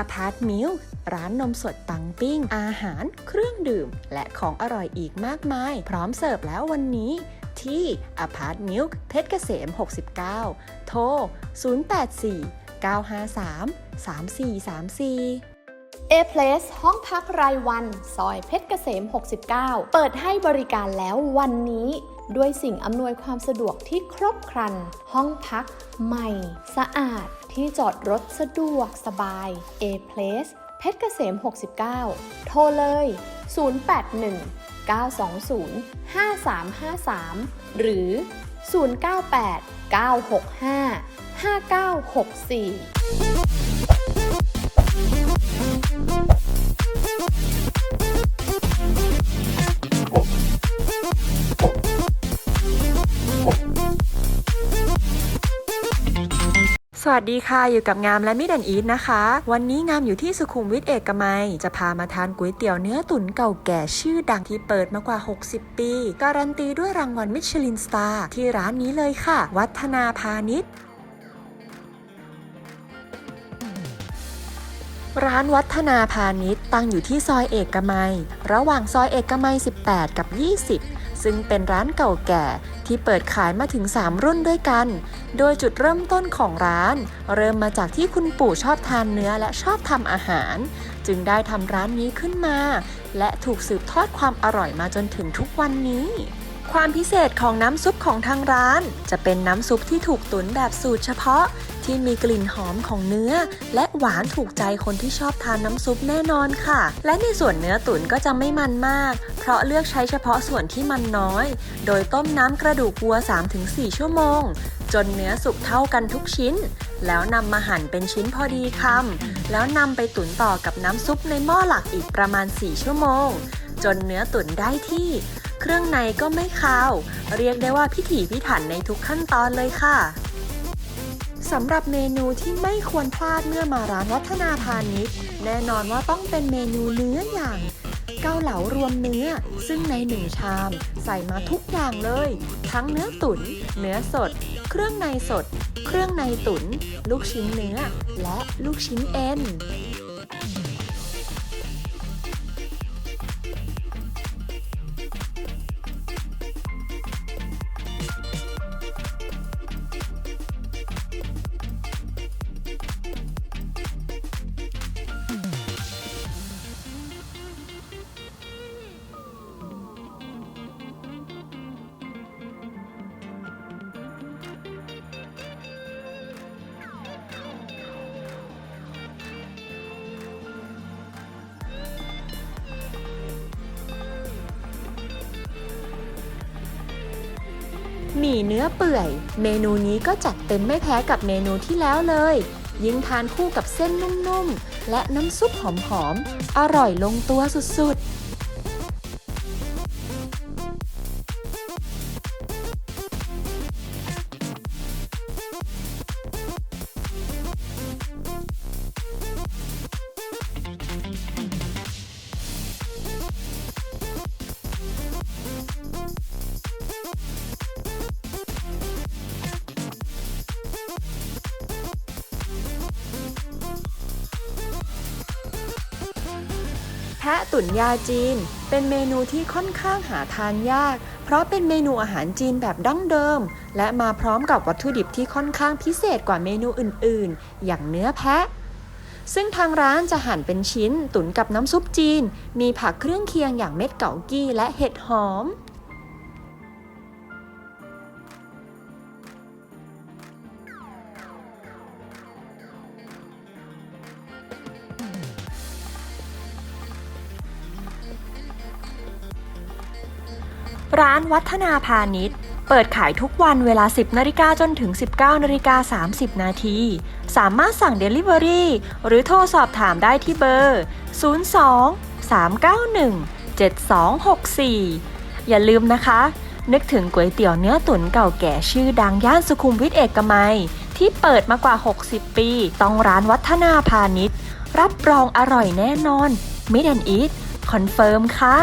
อพาร์ตมิลร้านนมสดปังปิ้ง อาหาร เครื่องดื่ม และของอร่อยอีกมากมาย พร้อมเสิร์ฟแล้ววันนี้ที่อพาร์ตมิลเพชรเกษม 69 โทร 084 953 3434 A Place ห้องพักรายวัน ซอยเพชรเกษม 69 เปิดให้บริการแล้ววันนี้ ด้วยสิ่งอำนวยความสะดวกที่ครบครัน ห้องพัก ใหม่ สะอาด ที่จอดรถสะดวกสบาย A Place เพชรเกษม 69 โทรเลย 081 920 5353 หรือ 098 965 5964 สวัสดีค่ะ อยู่กับงามและมิดแอนอีทนะคะ วันนี้งามอยู่ที่สุขุมวิทเอกมัย จะพามาทานก๋วยเตี๋ยวเนื้อตุ๋นเก่าแก่ชื่อดังที่เปิดมากว่า 60 ปี การันตีด้วยรางวัลมิชลินสตาร์ที่ร้านนี้เลยค่ะ วัฒนาพาณิชย์ร้านวัฒนาพาณิชย์ตั้งอยู่ที่ซอยเอกมัย ระหว่างซอยเอกมัย 18 กับ 20 ซึ่งเป็นร้านเก่าแก่ที่เปิดขายมาถึง 3 รุ่นด้วยกัน โดยจุดเริ่มต้นของร้าน เริ่มมาจากที่คุณปู่ชอบทานเนื้อและชอบทำอาหาร จึงได้ทำร้านนี้ขึ้นมา และถูกสืบทอดความอร่อยมาจนถึงทุกวันนี้ความพิเศษของน้ำซุปของทางร้าน จะเป็นน้ำซุปที่ถูกตุ๋นแบบสูตรเฉพาะ ที่มีกลิ่นหอมของเนื้อ และหวานถูกใจคนที่ชอบทานน้ำซุปแน่นอนค่ะ และในส่วนเนื้อตุ๋นก็จะไม่มันมาก ราะเลือกใช้เฉพาะส่วนที่มันน้อย โดยต้มน้ำกระดูกวัว 3-4 ชั่วโมง จนเนื้อสุกเท่ากันทุกชิ้น แล้วนำมาหั่นเป็นชิ้นพอดีคำแล้วนำไปตุ๋นต่อกับน้ำซุปในหม้อหลักอีกประมาณ 4 ชั่วโมง จนเนื้อตุ๋นได้ที่ เครื่องในก็ไม่คาว เรียกได้ว่าพิถีพิถันในทุกขั้นตอนเลยค่ะสำหรับเมนูที่ไม่ควรพลาดเมื่อมาร้านวัฒนาพาณิชย์ แน่นอนว่าต้องเป็นเมนูเนื้ออย่าง เกาเหลารวมเนื้อ ซึ่งในหนึ่งชาม ใส่มาทุกอย่างเลย ทั้งเนื้อตุ๋นเนื้อสด เครื่องในสด เครื่องในตุ๋นลูกชิ้นเนื้อ และลูกชิ้นเอ็น หมี่เนื้อเปื่อย เมนูนี้ก็จัดเต็มไม่แพ้กับเมนูที่แล้วเลย ยิ่งทานคู่กับเส้นนุ่มๆ และน้ำซุปหอมๆ อร่อยลงตัวสุดๆ แพะตุ๋นยาจีน เป็นเมนูที่ค่อนข้างหาทานยาก เพราะเป็นเมนูอาหารจีนแบบดั้งเดิม และมาพร้อมกับวัตถุดิบที่ค่อนข้างพิเศษกว่าเมนูอื่น ๆ อย่างเนื้อแพะ ซึ่งทางร้านจะหั่นเป็นชิ้นตุ๋นกับน้ำซุปจีน มีผักเครื่องเคียงอย่างเม็ดเก๋ากี้และเห็ดหอม ร้านวัฒนาพาณิชย์ เปิดขายทุกวันเวลา 10นาฬิกาจนถึง 19นาฬิกา30 นาที สามารถสั่ง Delivery หรือโทรสอบถามได้ที่เบอร์ 02 391 7264 อย่าลืมนะคะ นึกถึงก๋วยเตี๋ยวเนื้อตุ๋นเก่าแก่ชื่อดังย่านสุขุมวิทเอกมัย ที่เปิดมากว่า 60 ปี ต้องร้านวัฒนาพาณิชย์ รับรองอร่อยแน่นอน มิดแอนอีทคอนเฟิร์มค่ะ